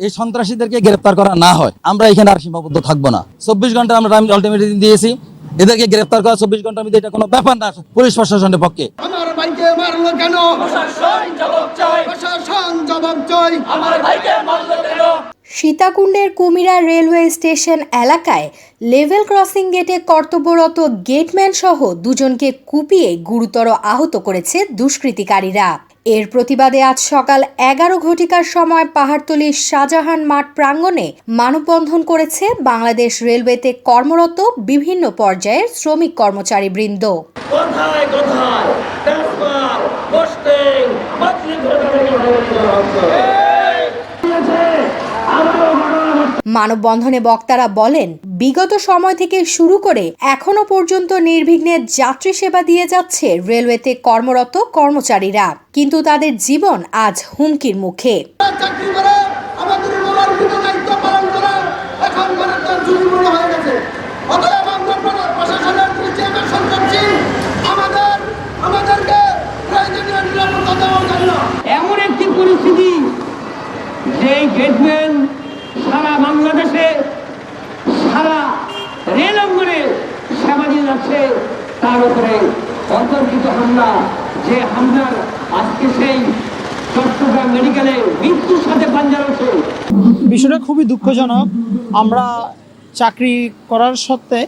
এই সন্ত্রাসীদেরকে গ্রেপ্তার করা না হয়। আমরা এখানে আর সীমাবদ্ধ থাকব না। চব্বিশ ঘণ্টা আমরা টাইম আলটিমেটলি দিয়েছি। এদেরকে গ্রেপ্তার করা চব্বিশ ঘণ্টার মধ্যে এটা কোনো ব্যাপার না। পুলিশ প্রশাসনের পক্ষে। আমার ভাইকে মারলো কেন? প্রশাসন জবাব চাই। প্রশাসন জবাব চাই। আমার ভাইকে মারলো কেন? সীতাকুণ্ডের কুমিরা রেলওয়ে স্টেশন এলাকায় লেভেল ক্রসিং গেটে কর্তব্যরত গেটম্যান সহ দুজনকে কুপিয়ে গুরুতর আহত করেছে দুষ্কৃতিকারীরা। এর প্রতিবাদে আজ সকাল এগারো ঘটিকার সময় পাহাড়তলির শাহজাহান মাঠ প্রাঙ্গণে মানববন্ধন করেছে বাংলাদেশ রেলওয়েতে কর্মরত বিভিন্ন পর্যায়ের শ্রমিক কর্মচারী বৃন্দ। কোথায় মানববন্ধনে বক্তারা বলেন, বিগত সময় থেকে শুরু করে এখনও পর্যন্ত নির্বিঘ্নে যাত্রী সেবা দিয়ে যাচ্ছে রেলওয়েতে কর্মরত কর্মচারীরা। কিন্তু তাদের জীবন আজ হুমকির মুখে। এখন ভারতের ঝুঁকিপূর্ণ হয়ে গেছে অতএব আমরা প্র- প্রশাসনের দৃষ্টি আকর্ষণ করছি আমাদের আমাদেরকে প্রয়োজনীয় নিরাপত্তা দেওয়ার জন্য এমন একটি পরিস্থিতি যে গেটম্যান সারা বাংলাদেশে, সারা রেল অঙ্গনে দিয়ে যাচ্ছে। তার উপরে অতর্কিত হামলা, যে হামলার আজকে সেই মেডিকেলে মৃত্যুর সাথে বিষয়টা খুবই দুঃখজনক। আমরা চাকরি করার সত্ত্বে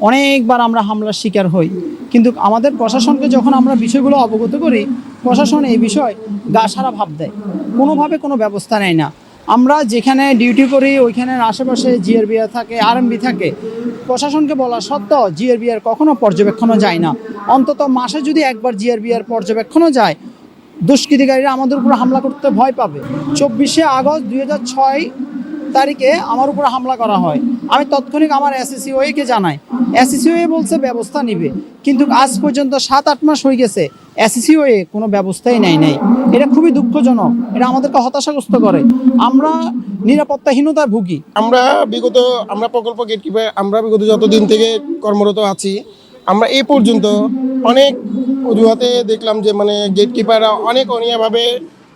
অনেকবার আমরা হামলার শিকার হই। কিন্তু আমাদের প্রশাসনকে যখন আমরা বিষয়গুলো অবগত করি, প্রশাসন এই বিষয় গা সারা ভাব দেয়। কোনোভাবে কোনো ব্যবস্থা নেয় না। আমরা যেখানে ডিউটি করি, ওইখানের আশেপাশে জিআরবিআর থাকে আরএমবি থাকে। প্রশাসনকে বলা সত্ত্বেও জিআরবিআর কখনো পর্যবেক্ষণও যায় না। অন্তত মাসে যদি একবার জিআরবিআর পর্যবেক্ষণও যায়, দুষ্কৃতিকারীরা আমাদের উপর হামলা করতে ভয় পাবে। চব্বিশে আগস্ট দুই হাজার ছয় তারিখে আমার উপর হামলা করা হয়। আমি তৎক্ষণিক আমার এসএসিওকে জানাই। এসএসিওএ বলছে ব্যবস্থা নিবে। কিন্তু আজ পর্যন্ত সাত আট মাস হয়ে গেছে এসএসিওএ কোনো ব্যবস্থাই নেয় নাই। এটা খুবই দুঃখজনক। এটা আমাদেরকে হতাশাগ্রস্ত করে। আমরা নিরাপত্তাহীনতায় ভুগি। আমরা বিগত, আমরা প্রকল্প গেটকিপার আমরা বিগত যতদিন থেকে কর্মরত আছি, আমরা এ পর্যন্ত অনেক অজুহাতে দেখলাম যে মানে গেটকিপাররা অনেক অনিয়াভাবে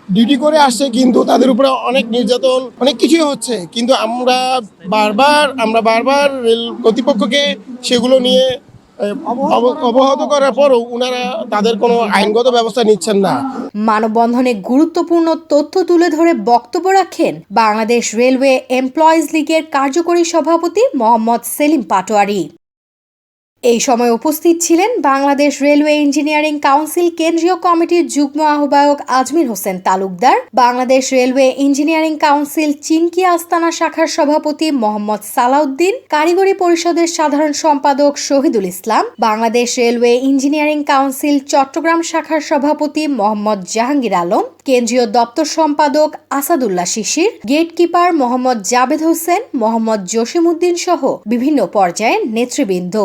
ডিউটি করে আসছে, কিন্তু তাদের উপরে অনেক নির্যাতন, অনেক কিছুই হচ্ছে। কিন্তু আমরা বারবার আমরা বারবার রেল কর্তৃপক্ষকে সেগুলো নিয়ে অবহত করার পরও ওনারা তাদের কোনো আইনগত ব্যবস্থা নিচ্ছেন না। মানববন্ধনে গুরুত্বপূর্ণ তথ্য তুলে ধরে বক্তব্য রাখেন বাংলাদেশ রেলওয়ে এমপ্লয়িজ লীগের কার্যকরী সভাপতি মোহাম্মদ সেলিম পাটোয়ারি। এই সময় উপস্থিত ছিলেন বাংলাদেশ রেলওয়ে ইঞ্জিনিয়ারিং কাউন্সিল কেন্দ্রীয় কমিটির যুগ্ম আহ্বায়ক Azmir Hossain Talukdar, Bangladesh railway engineering council Chinki Astana শাখার সভাপতি মোহাম্মদ সালাউদ্দিন, কারিগরি পরিষদের সাধারণ সম্পাদক Shahidul Islam, Bangladesh railway engineering council Chittagong শাখার সভাপতি মোহাম্মদ জাহাঙ্গীর আলম, কেন্দ্রীয় দপ্তর সম্পাদক আসাদুল্লাহ শিশির, গেটকিপার মোহাম্মদ জাবেদ হোসেন, মোহাম্মদ জসিমউদ্দিন সহ বিভিন্ন পর্যায়ের নেতৃবৃন্দ।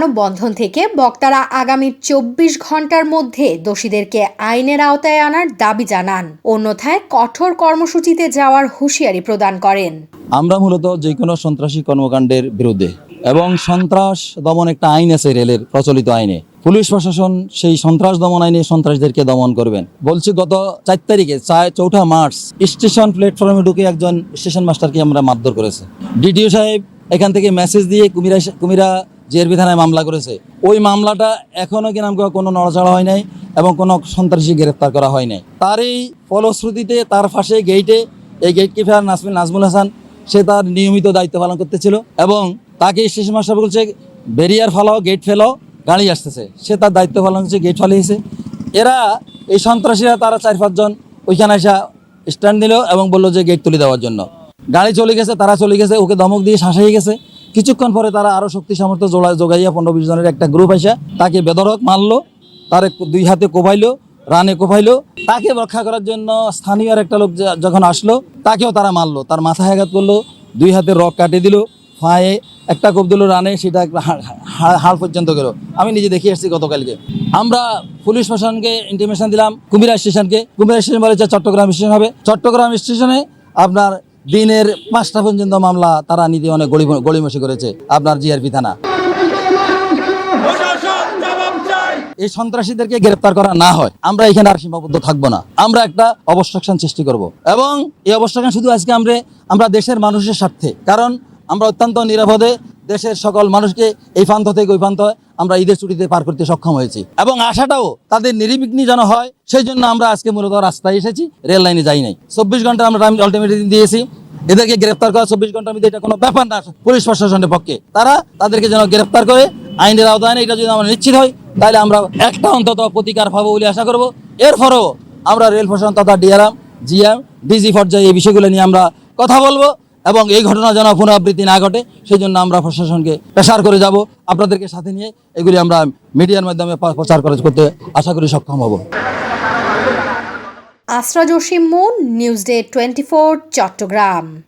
মানববন্ধন থেকে বক্তারা আগামী চব্বিশ ঘণ্টার মধ্যে দোষীদেরকে আইনের আওতায় আনার দাবি জানান। অন্যথায় কঠোর কর্মসূচিতে যাওয়ার হুঁশিয়ারি প্রদান করেন। আমরা মূলত যে কোনো সন্ত্রাসী কর্মকাণ্ডের বিরুদ্ধে এবং সন্ত্রাস দমন একটা আইন আছে রেলের, প্রচলিত আইনে। পুলিশ প্রশাসন সেই সন্ত্রাস দমন আইনে সন্ত্রাসীদেরকে দমন করবেন। বলছি গত চার তারিখে চৌঠা মার্চ, স্টেশন প্ল্যাটফর্মে ঢুকে একজন স্টেশন মাস্টারকে আমরা মারধর করেছে। ডিটিও সাহেব এখান থেকে মেসেজ দিয়ে কুমিরা কুমিরা জেরবি থানায় মামলা করেছে। ওই মামলাটা এখনও কি নাম কোনো নড়াচড়া হয় নাই এবং কোনো সন্ত্রাসী গ্রেফতার করা হয় নাই। তার এই ফলশ্রুতিতে, তার ফাঁসে গেইটে এই গেট কিপার নাজমিন নাজমুল হাসান, সে তার নিয়মিত দায়িত্ব পালন করতেছিল এবং তাকে স্টেশন মাস্টার বলছে ব্যারিয়ার ফেলাও গেট ফেলাও, গাড়ি আসতেছে। সে তার দায়িত্ব পালন করছে গেট ফালিয়েছে। এরা, এই সন্ত্রাসীরা তারা চার পাঁচজন ওইখানে এসে স্ট্যান্ড দিল এবং বলল যে গেট তুলে দেওয়ার জন্য। গাড়ি চলে গেছে, তারা চলে গেছে, ওকে ধমক দিয়ে শাসাই গেছে। কিছুক্ষণ পরে তারা আরও শক্তি সামর্থ্য জোড়া জোগাইয়া পনেরো বিশ জনের একটা গ্রুপ এসে তাকে বেদরক মারলো, তার দুই হাতে কোপাইলো, রানে কোপাইলো। তাকে রক্ষা করার জন্য স্থানীয় একটা লোক যখন আসলো, তাকেও তারা মারলো। তার মাথায় আঘাত করল, দুই হাতে রক কাটে দিল, ফাঁয়ে একটা কোপ দিল রানে, সেটা হাড় পর্যন্ত গেল। আমি নিজে দেখে এসেছি গতকালকে। আমরা পুলিশ প্রশাসনকে ইন্টিমেশন দিলাম, কুমিরা স্টেশনকে। কুমিরা স্টেশন বলেছে চট্টগ্রাম স্টেশন হবে। চট্টগ্রাম স্টেশনে আপনার দিনের পাঁচটা পর্যন্ত মামলা তারা নিতে অনেক গলিমসি করেছে আপনার জিআরপি থানা। এই সন্ত্রাসীদেরকে গ্রেপ্তার করা না হয়। আমরা এখানে আর সীমাবদ্ধ থাকব না। আমরা একটা অবস্ট্রাকশন সৃষ্টি করব। এবং এই অবস্ট্রাকশন শুধু আজকে আমরা আমরা দেশের মানুষের স্বার্থে। কারণ আমরা অত্যন্ত নিরাপদে দেশের সকল মানুষকে এই প্রান্ত থেকে ওই প্রান্ত আমরা ঈদের ছুটিতে পার করতে সক্ষম হয়েছি। এবং আশাটাও তাদের নিরিবিঘ্নি যেন হয়, সেই জন্য আমরা আজকে মূলত রাস্তায় এসেছি, রেল লাইনে যাই নাই। চব্বিশ ঘণ্টা আমরা টাইম আলটিমেটলি দিয়েছি। এদেরকে গ্রেফতার করা চব্বিশ ঘণ্টার মধ্যে এটা কোনো ব্যাপার না, পুলিশ প্রশাসনের পক্ষে। তারা তাদেরকে যেন গ্রেফতার করে, আইনের আওতায় এটা যদি আমরা নিশ্চিত হয় তাহলে আমরা একটা অন্তত প্রতিকার পাবো বলে আশা করব। এরপরও আমরা রেল প্রশাসন তথা ডিআরএম, জিএম, ডিজি পর্যায়ে এই বিষয়গুলো নিয়ে আমরা কথা বলব। এবং এই ঘটনা যেন পুনরাবৃত্তি না ঘটে সেই জন্য আমরা প্রশাসনকে প্রেশার করে যাব। আপনাদেরকে সাথে নিয়ে এগুলি আমরা মিডিয়ার মাধ্যমে প্রচার করে- করতে আশা করি সক্ষম হব। আশ্রা Jasim Moon news day twenty Chattogram.